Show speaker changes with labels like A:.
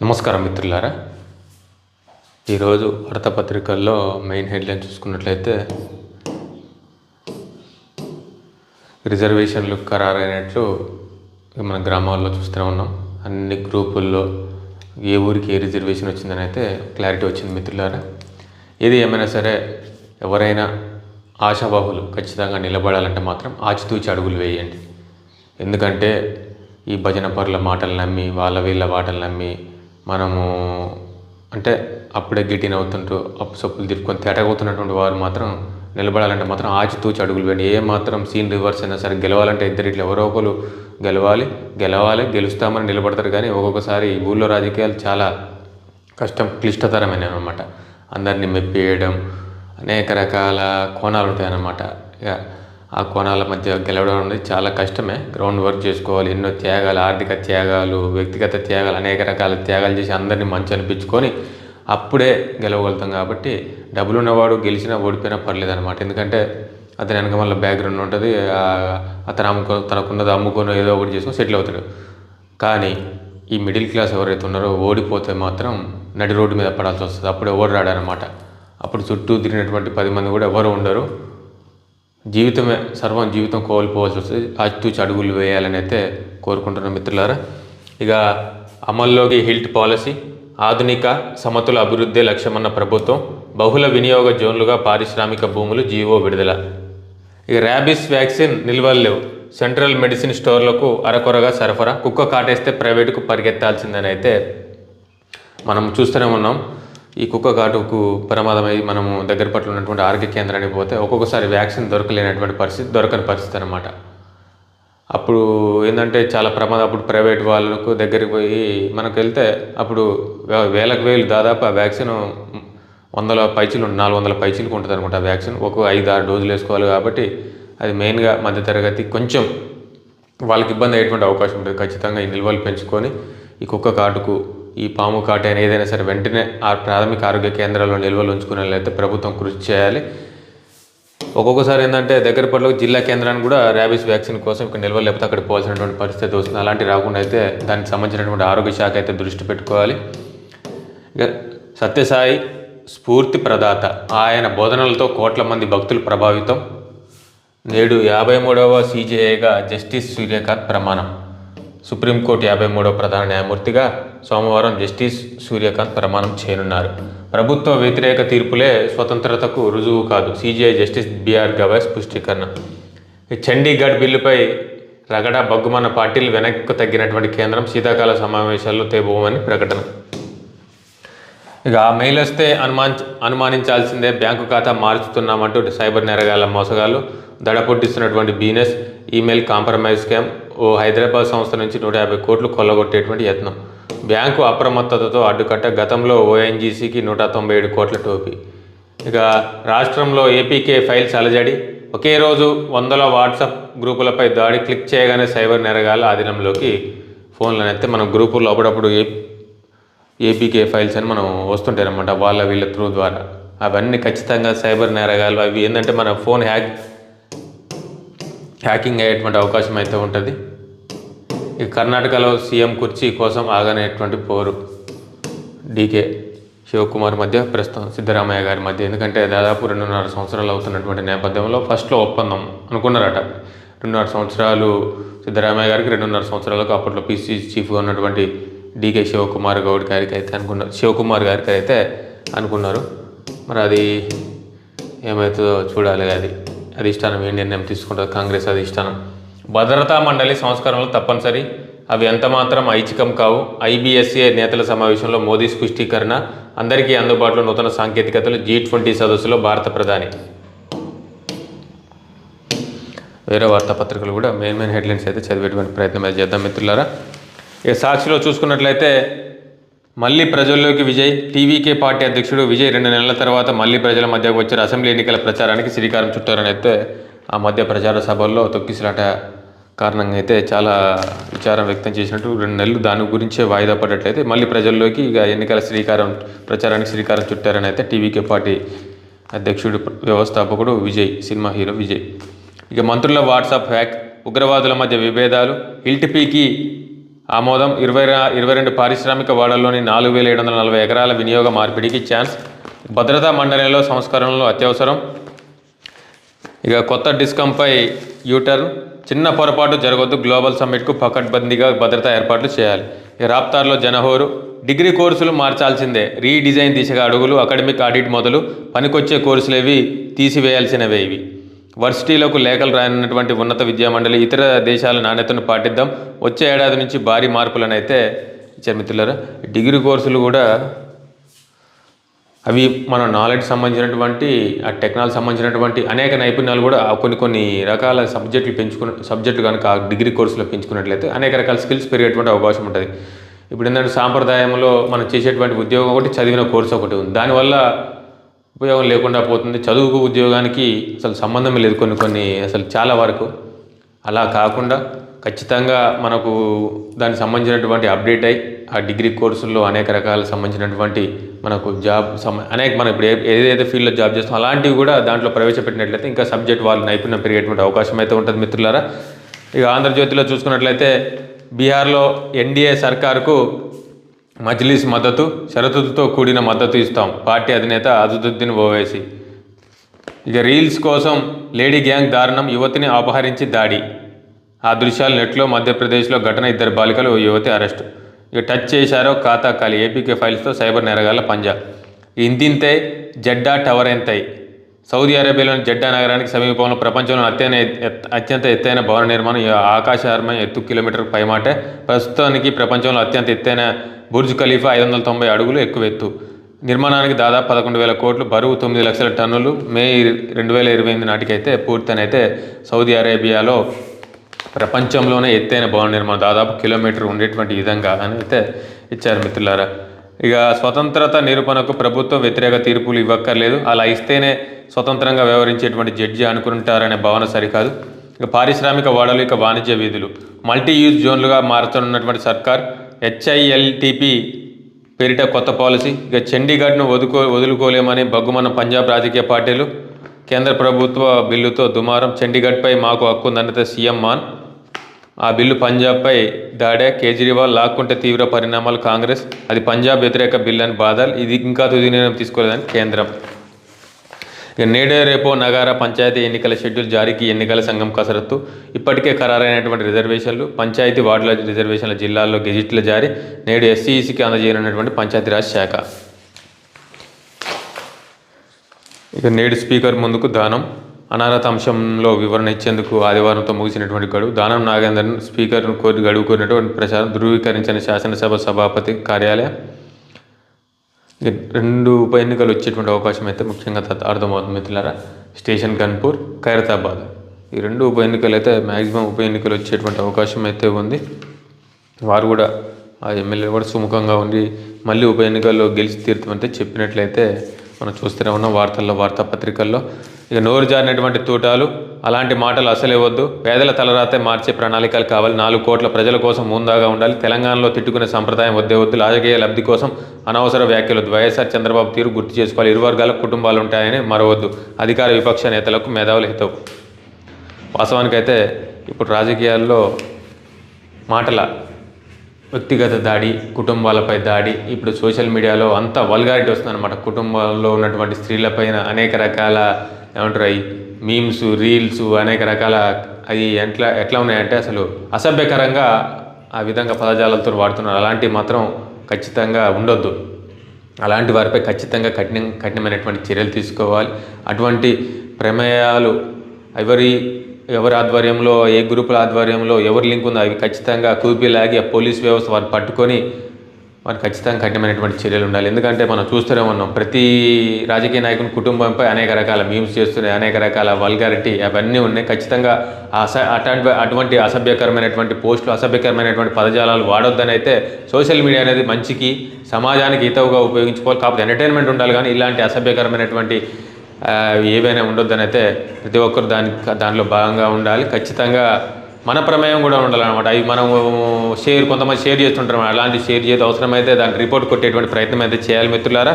A: నమస్కారం మిత్రులారా. ఈరోజు వార్తాపత్రికల్లో మెయిన్ హెడ్లైన్ చూసుకున్నట్లయితే రిజర్వేషన్లు ఖరారైనట్లు మన గ్రామాల్లో చూస్తూనే ఉన్నాం. అన్ని గ్రూపుల్లో ఏ ఊరికి ఏ రిజర్వేషన్ వచ్చిందని అయితే క్లారిటీ వచ్చింది మిత్రులారా. ఏది ఏమైనా సరే ఎవరైనా ఆశాబాహులు ఖచ్చితంగా నిలబడాలంటే మాత్రం ఆచితూచి అడుగులు వేయండి. ఎందుకంటే ఈ భజన పరుల మాటలు నమ్మి వాళ్ళ వీళ్ళ మాటలు నమ్మి మనము అంటే అప్పుడే గిటిన్ అవుతుంటూ అప్పు సప్పులు తిప్పుకొని తేటగవుతున్నటువంటి వారు మాత్రం నిలబడాలంటే మాత్రం ఆచితూచి అడుగులు వేయండి. ఏ మాత్రం సీన్ రివర్స్ అయినా సరే గెలవాలంటే ఇద్దరిట్లో ఎవరో ఒకరు గెలవాలి గెలవాలి గెలుస్తామని నిలబడతారు. కానీ ఒక్కొక్కసారి ఊళ్ళో రాజకీయాలు చాలా కష్టం క్లిష్టతరమైనవి అనమాట అందరినీ మెప్పేయడం అనేక రకాల కోణాలు ఉంటాయి అన్నమాట ఇక ఆ కోణాల మధ్య గెలవడం అనేది చాలా కష్టమే. గ్రౌండ్ వర్క్ చేసుకోవాలి ఎన్నో త్యాగాలు ఆర్థిక త్యాగాలు వ్యక్తిగత త్యాగాలు అనేక రకాల త్యాగాలు చేసి అందరినీ మంచి అనిపించుకొని అప్పుడే గెలవగలుగుతాం కాబట్టి డబ్బులు ఉన్నవాడు గెలిచినా ఓడిపోయినా పర్లేదు అనమాట ఎందుకంటే అతని వెనక మళ్ళీ బ్యాక్గ్రౌండ్ ఉంటుంది అతను అమ్ముకో తనకున్నది అమ్ముకొని ఏదో ఒకటి చేసుకొని సెటిల్ అవుతాడు. కానీ ఈ మిడిల్ క్లాస్ ఎవరైతే ఉన్నారో ఓడిపోతే మాత్రం నడి రోడ్డు మీద పడాల్సి వస్తుంది. అప్పుడు ఎవరు రాడనమాట అప్పుడు చుట్టూ తిరిగినటువంటి పది మంది కూడా ఎవరు ఉండరు. జీవితమే సర్వం జీవితం కోల్పోవాల్సి వస్తుంది. ఆచితూచి అడుగులు వేయాలని అయితే కోరుకుంటున్నాం మిత్రులారా. ఇక అమల్లోకి హిల్ట్ పాలసీ ఆధునిక సమతుల అభివృద్ధి లక్ష్యమన్న ప్రభుత్వం బహుళ వినియోగ జోన్లుగా పారిశ్రామిక భూములు జీవో విడుదల. ఇక ర్యాబిస్ వ్యాక్సిన్ నిల్వలు లేవు. సెంట్రల్ మెడిసిన్ స్టోర్లకు అరకొరగా సరఫరా. కుక్క కాటేస్తే ప్రైవేటుకు పరిగెత్తాల్సిందని అయితే మనం చూస్తూనే ఉన్నాం. ఈ కుక్క కాటుకు ప్రమాదమై మనము దగ్గర పట్ల ఉన్నటువంటి ఆరోగ్య కేంద్రానికి పోతే ఒక్కొక్కసారి వ్యాక్సిన్ దొరకలేనటువంటి పరిస్థితి దొరకని పరిస్థితి అనమాట అప్పుడు ఏంటంటే చాలా ప్రమాదం అప్పుడు ప్రైవేట్ వాళ్ళకు దగ్గరికి పోయి మనకు వెళ్తే అప్పుడు వేలకు వేలు దాదాపు ఆ వ్యాక్సిన్ వందల పైచీలు నాలుగు వందల పైచీలకు ఉంటుంది అనమాట ఆ వ్యాక్సిన్. ఒక ఐదు ఆరు డోసులు వేసుకోవాలి కాబట్టి అది మెయిన్గా మధ్యతరగతి కొంచెం వాళ్ళకి ఇబ్బంది అయ్యేటువంటి అవకాశం ఉంటుంది. ఖచ్చితంగా ఈ నిల్వలు పెంచుకొని ఈ కుక్క కాటుకు ఈ పాము కాటైన ఏదైనా సరే వెంటనే ఆ ప్రాథమిక ఆరోగ్య కేంద్రాల్లో నిల్వలు ఉంచుకునేట్లయితే ప్రభుత్వం కృషి చేయాలి. ఒక్కొక్కసారి ఏంటంటే దగ్గర పట్ల జిల్లా కేంద్రాన్ని కూడా ర్యాబీస్ వ్యాక్సిన్ కోసం ఇక్కడ నిల్వలు లేకపోతే అక్కడ పోవాల్సినటువంటి పరిస్థితి వస్తుంది. అలాంటి రాకుండా అయితే దానికి సంబంధించినటువంటి ఆరోగ్య శాఖ అయితే దృష్టి పెట్టుకోవాలి. సత్యసాయి స్ఫూర్తి ప్రదాత ఆయన బోధనలతో కోట్ల మంది భక్తులు ప్రభావితం. నేడు యాభై మూడవ సీజేఏగా జస్టిస్ సూర్యకాంత్ ప్రమాణం. సుప్రీంకోర్టు యాభై మూడో ప్రధాన న్యాయమూర్తిగా సోమవారం జస్టిస్ సూర్యకాంత్ ప్రమాణం చేయనున్నారు. ప్రభుత్వ వ్యతిరేక తీర్పులే స్వతంత్రతకు రుజువు కాదు. సీజీఐ జస్టిస్ బిఆర్ గవైస్ స్పష్టీకరణ చండీగఢ్ బిల్లుపై రగడ బగ్గుమన్న పాటిల్ వెనక్కు తగ్గినటువంటి కేంద్రం శీతాకాల సమావేశాల్లో తేబోమని ప్రకటన. ఇక ఆ మెయిల్ వస్తే అనుమాన్ అనుమానించాల్సిందే. బ్యాంకు ఖాతా మార్చుతున్నామంటూ సైబర్ నేరగాళ్ళ మోసగాళ్ళు దడపొట్టిస్తున్నటువంటి బీనెస్ ఈమెయిల్ కాంప్రమైజ్ స్కామ్ ఓ హైదరాబాద్ సంస్థ నుంచి నూట యాభై కోట్లు కొల్లగొట్టేటువంటి యత్నం. బ్యాంకు అప్రమత్తతతో అడ్డుకట్ట గతంలో ఓఎన్జీసీకి నూట తొంభై ఏడు కోట్ల టోపీ. ఇక రాష్ట్రంలో ఏపీకే ఫైల్స్ అలజడి. ఒకే రోజు వందల వాట్సాప్ గ్రూపులపై దాడి క్లిక్ చేయగానే సైబర్ నెరగాల ఆధీనంలోకి ఫోన్లను అయితే మనం గ్రూపుల్లో అప్పుడప్పుడు ఏ ఏపీకే ఫైల్స్ అని మనం వస్తుంటాయి అనమాట వాళ్ళ వీళ్ళ త్రూ ద్వారా. అవన్నీ ఖచ్చితంగా సైబర్ నేరగాలు అవి ఏంటంటే మన ఫోన్ హ్యాక్ హ్యాకింగ్ అయ్యేటువంటి అవకాశం అయితే ఉంటుంది. ఇక కర్ణాటకలో సీఎం కుర్చీ కోసం ఆగనేటువంటి పోరు డీకే శివకుమార్ మధ్య ప్రస్తుతం సిద్ధరామయ్య గారి మధ్య. ఎందుకంటే దాదాపు రెండున్నర సంవత్సరాలు అవుతున్నటువంటి నేపథ్యంలో ఫస్ట్లో ఒప్పందం అనుకున్నారట. రెండున్నర సంవత్సరాలు సిద్ధరామయ్య గారికి రెండున్నర సంవత్సరాలకు అప్పట్లో పీసీ చీఫ్గా ఉన్నటువంటి డీకే శివకుమార్ గౌడ్ గారికి అయితే అనుకున్నారు. శివకుమార్ గారికి అయితే అనుకున్నారు. మరి అది ఏమవుతుందో చూడాలి అది. అధిష్టానం ఏ నిర్ణయం తీసుకుంటుంది కాంగ్రెస్ అధిష్టానం భద్రతా మండలి సంస్కరణలు తప్పనిసరి. అవి ఎంత మాత్రం ఐచ్ఛికం కావు. ఐబీఎస్ఏ నేతల సమావేశంలో మోదీ స్పష్టీకరణ అందరికీ అందుబాటులో నూతన సాంకేతికతలు జీ ట్వంటీ సదస్సులో భారత ప్రధాని. వేరే వార్తాపత్రికలు కూడా మెయిన్ మెయిన్ హెడ్లైన్స్ అయితే చదివేటువంటి ప్రయత్నం అయితే చేద్దాం మిత్రులారా. ఇక సాక్షిలో చూసుకున్నట్లయితే మళ్ళీ ప్రజల్లోకి విజయ్ టీవీకే పార్టీ అధ్యక్షుడు విజయ్ రెండు నెలల తర్వాత మళ్ళీ ప్రజల మధ్యకు వచ్చిన అసెంబ్లీ ఎన్నికల ప్రచారానికి శ్రీకారం చుట్టారని అయితే ఆ మధ్య ప్రచార సభల్లో తొక్కిసలాట కారణంగా అయితే చాలా విచారం వ్యక్తం చేసినట్టు రెండు నెలలు దాని గురించే వాయిదా పడ్డట్లయితే మళ్ళీ ప్రజల్లోకి ఇక ఎన్నికల శ్రీకారం ప్రచారానికి శ్రీకారం చుట్టారని అయితే టీవీకే పార్టీ అధ్యక్షుడు వ్యవస్థాపకుడు విజయ్ సినిమా హీరో విజయ్. ఇక మంత్రుల వాట్సాప్ హ్యాక్ ఉగ్రవాదుల మధ్య విభేదాలు హిల్టిపీకి ఆమోదం ఇరవై ఇరవై రెండు పారిశ్రామిక వాడల్లోని నాలుగు వేల ఏడు వందల నలభై ఎకరాల వినియోగ మార్పిడికి ఛాన్స్. భద్రతా మండలిలో సంస్కరణలు అత్యవసరం. ఇక కొత్త డిస్కంపై యూటర్న్. చిన్న పొరపాటు జరగొద్దు గ్లోబల్ సమ్మిట్కు పకడ్బందీగా భద్రతా ఏర్పాట్లు చేయాలి. ఇక రాప్తార్లో జనహోరు. డిగ్రీ కోర్సులు మార్చాల్సిందే. రీడిజైన్ దిశగా అడుగులు అకాడమిక్ ఆడిట్ మొదలు పనికొచ్చే కోర్సులేవి తీసివేయాల్సినవే ఇవి. వర్సిటీలకు లేఖలు రాయనున్నటువంటి ఉన్నత విద్యా మండలి ఇతర దేశాల నాణ్యతను పాటిద్దాం. వచ్చే ఏడాది నుంచి భారీ మార్పులను అయితే ఇచ్చారు మిత్రులారా. డిగ్రీ కోర్సులు కూడా అవి మన నాలెడ్జ్ సంబంధించినటువంటి ఆ టెక్నాలజీ సంబంధించినటువంటి అనేక నైపుణ్యాలు కూడా కొన్ని కొన్ని రకాల సబ్జెక్టులు పెంచుకున్న సబ్జెక్టులు కనుక ఆ డిగ్రీ కోర్సులో పెంచుకున్నట్లయితే అనేక రకాల స్కిల్స్ పెరిగేటువంటి అవకాశం ఉంటుంది. ఇప్పుడు ఏంటంటే సాంప్రదాయంలో మనం చేసేటువంటి ఉద్యోగం ఒకటి చదివిన కోర్సు ఒకటి ఉంది. దానివల్ల ఉపయోగం లేకుండా పోతుంది. చదువుకు ఉద్యోగానికి అసలు సంబంధం లేదు కొన్ని కొన్ని అసలు చాలా వరకు. అలా కాకుండా ఖచ్చితంగా మనకు దానికి సంబంధించినటువంటి అప్డేట్ అయ్యి ఆ డిగ్రీ కోర్సుల్లో అనేక రకాల సంబంధించినటువంటి మనకు జాబ్ సమ అనేక మనం ఇప్పుడు ఏ- ఏదైతే ఫీల్డ్లో జాబ్ చేస్తాం అలాంటివి కూడా దాంట్లో ప్రవేశపెట్టినట్లయితే ఇంకా సబ్జెక్ట్ వాళ్ళ నైపుణ్యం పెరిగేటువంటి అవకాశం అయితే ఉంటుంది మిత్రులారా. ఇక ఆంధ్రజ్యోతిలో చూసుకున్నట్లయితే బీహార్లో ఎన్డీఏ సర్కారుకు మజ్లిస్ మద్దతు షరతులతో కూడిన మద్దతు ఇస్తాం. పార్టీ అధినేత అజదుద్దీన్ ఓవైసీ. ఇక రీల్స్ కోసం లేడీ గ్యాంగ్ దారుణం యువతిని అపహరించి దాడి. ఆ దృశ్యాలు నెట్లో మధ్యప్రదేశ్లో ఘటన ఇద్దరు బాలికలు ఓ యువతి అరెస్టు. ఇక టచ్ చేశారో ఖాతా ఖాళీ. ఏపీకే ఫైల్స్తో సైబర్ నేరగాళ్ళ పంజా. ఇందింతే జడ్డా టవర్ ఎంతై. సౌదీ అరేబియాలోని జడ్డా నగరానికి సమీపంలో ప్రపంచంలో అత్యన అత్యంత ఎత్తైన భవన నిర్మాణం ఈ ఆకాశహర్మ ఎత్తు కిలోమీటర్ పైమాటే. ప్రస్తుతానికి ప్రపంచంలో అత్యంత ఎత్తైన బుర్జ్ ఖలీఫా ఐదు వందల తొంభై అడుగులు ఎక్కువ ఎత్తు. నిర్మాణానికి దాదాపు పదకొండు వేల కోట్లు బరువు తొమ్మిది లక్షల టన్నులు. మే రెండు వేల ఇరవై ఎనిమిది నాటికైతే పూర్తనైతే సౌదీ అరేబియాలో ప్రపంచంలోనే ఎత్తైన భవన నిర్మాణం. దాదాపు కిలోమీటర్ ఉండేటువంటి విధంగా అని అయితే ఇచ్చారు మిత్రులారా. ఇక స్వతంత్రత నిరూపణకు ప్రభుత్వం వ్యతిరేక తీర్పులు ఇవ్వక్కర్లేదు. అలా ఇస్తేనే స్వతంత్రంగా వ్యవహరించేటువంటి జడ్జి అనుకుంటారనే భావన సరికాదు. ఇక పారిశ్రామిక వాడలు ఇక వాణిజ్య వీధులు. మల్టీ యూజ్ జోన్లుగా మారుతున్నటువంటి సర్కార్ హెచ్ఐఎల్టీపీ పేరిట కొత్త పాలసీ. ఇక చండీగఢ్ను వదుకో వదులుకోలేమని బగ్గుమన్న పంజాబ్ రాజకీయ పార్టీలు కేంద్ర ప్రభుత్వ బిల్లుతో దుమారం. చండీగఢ్పై మాకు హక్కు సీఎం మాన్. ఆ బిల్లు పంజాబ్పై దాడే కేజ్రీవాల్ లాక్కుంటే తీవ్ర పరిణామాలు కాంగ్రెస్ అది పంజాబ్ వ్యతిరేక బిల్లు అని బాధలు ఇది ఇంకా తుది నిర్ణయం తీసుకోలేదని కేంద్రం. ఇక నేడే రేపో నగార పంచాయతీ ఎన్నికల షెడ్యూల్ జారీకి ఎన్నికల సంఘం కసరత్తు. ఇప్పటికే ఖరారైనటువంటి రిజర్వేషన్లు పంచాయతీ వార్డుల రిజర్వేషన్ల జిల్లాల్లో గెజిట్ల జారీ నేడు ఎస్సీఈసీకి అందజేయనున్నటువంటి పంచాయతీరాజ్ శాఖ. ఇక నేడు స్పీకర్ ముందుకు దానం. అనారత అంశంలో వివరణ ఇచ్చేందుకు ఆదివారంతో ముగిసినటువంటి గడువు. దానం నాగేందర్ను స్పీకర్ను కోరి గడువు కోరినటువంటి ప్రచారం ధృవీకరించిన శాసనసభ సభాపతి కార్యాలయం. రెండు ఉప ఎన్నికలు వచ్చేటువంటి అవకాశం అయితే ముఖ్యంగా అర్థమవుతుంది మిత్రులారా. స్టేషన్ గన్పూర్ ఖైరతాబాద్. ఈ రెండు ఉప ఎన్నికలు అయితే మ్యాక్సిమం ఉప ఎన్నికలు వచ్చేటువంటి అవకాశం అయితే ఉంది. వారు కూడా ఆ ఎమ్మెల్యే కూడా సుముఖంగా ఉండి మళ్ళీ ఉప ఎన్నికల్లో గెలిచి తీర్థమంటే చెప్పినట్లయితే మనం చూస్తూనే ఉన్నాం వార్తల్లో వార్తాపత్రికల్లో. ఇక నోరు జారినటువంటి తూటాలు అలాంటి మాటలు అసలే వద్దు. పేదల తలరాతే మార్చే ప్రణాళికలు కావాలి. నాలుగు కోట్ల ప్రజల కోసం ముందాగా ఉండాలి. తెలంగాణలో తిట్టుకునే సంప్రదాయం వద్దే వద్దు. రాజకీయ లబ్ధి కోసం అనవసర వ్యాఖ్యలు వైఎస్ఆర్ చంద్రబాబు తీరు గుర్తు చేసుకోవాలి. ఇరు వర్గాల కుటుంబాలు ఉంటాయని మరవద్దు. అధికార విపక్ష నేతలకు మేధావులు హితవు. వాస్తవానికైతే ఇప్పుడు రాజకీయాల్లో మాటల వ్యక్తిగత దాడి కుటుంబాలపై దాడి. ఇప్పుడు సోషల్ మీడియాలో అంత వల్గారిటీ వస్తుందన్నమాట. కుటుంబాల్లో ఉన్నటువంటి స్త్రీలపైన అనేక రకాల ఏమంటారు అవి మీమ్స్ రీల్స్ అనేక రకాల అవి ఎట్లా ఎట్లా ఉన్నాయంటే అసలు అసభ్యకరంగా ఆ విధంగా పదజాలతో వాడుతున్నారు. అలాంటివి మాత్రం ఖచ్చితంగా ఉండొద్దు. అలాంటి వారిపై ఖచ్చితంగా కఠిన కఠినమైనటువంటి చర్యలు తీసుకోవాలి. అటువంటి ప్రమేయాలు ఎవరి ఎవరి ఆధ్వర్యంలో ఏ గ్రూపుల ఆధ్వర్యంలో ఎవరి లింక్ ఉందో అవి ఖచ్చితంగా కూపిలాగి ఆ పోలీస్ వ్యవస్థ వారిని పట్టుకొని వారికి ఖచ్చితంగా కఠినమైనటువంటి చర్యలు ఉండాలి. ఎందుకంటే మనం చూస్తూనే ఉన్నాం ప్రతి రాజకీయ నాయకుని కుటుంబంపై అనేక రకాల మీమ్స్ చేస్తున్నాయి అనేక రకాల వల్గారిటీ అవన్నీ ఉన్నాయి. ఖచ్చితంగా అస అటువంటి అటువంటి అసభ్యకరమైనటువంటి పోస్టులు అసభ్యకరమైనటువంటి పదజాలాలు వాడొద్దని అయితే సోషల్ మీడియా అనేది మంచికి సమాజానికి హితవుగా ఉపయోగించుకోవాలి. కాకపోతే ఎంటర్టైన్మెంట్ ఉండాలి కానీ ఇలాంటి అసభ్యకరమైనటువంటి ఏవైనా ఉండొద్దని అయితే ప్రతి ఒక్కరు దాని దానిలో భాగంగా ఉండాలి. ఖచ్చితంగా మన ప్రమేయం కూడా ఉండాలన్నమాట. అవి మనం షేర్ కొంతమంది షేర్ చేస్తుంటారు. అలాంటి షేర్ చేసి అవసరమైతే దానికి రిపోర్ట్ కొట్టేటువంటి ప్రయత్నం అయితే చేయాలి మిత్రులారా.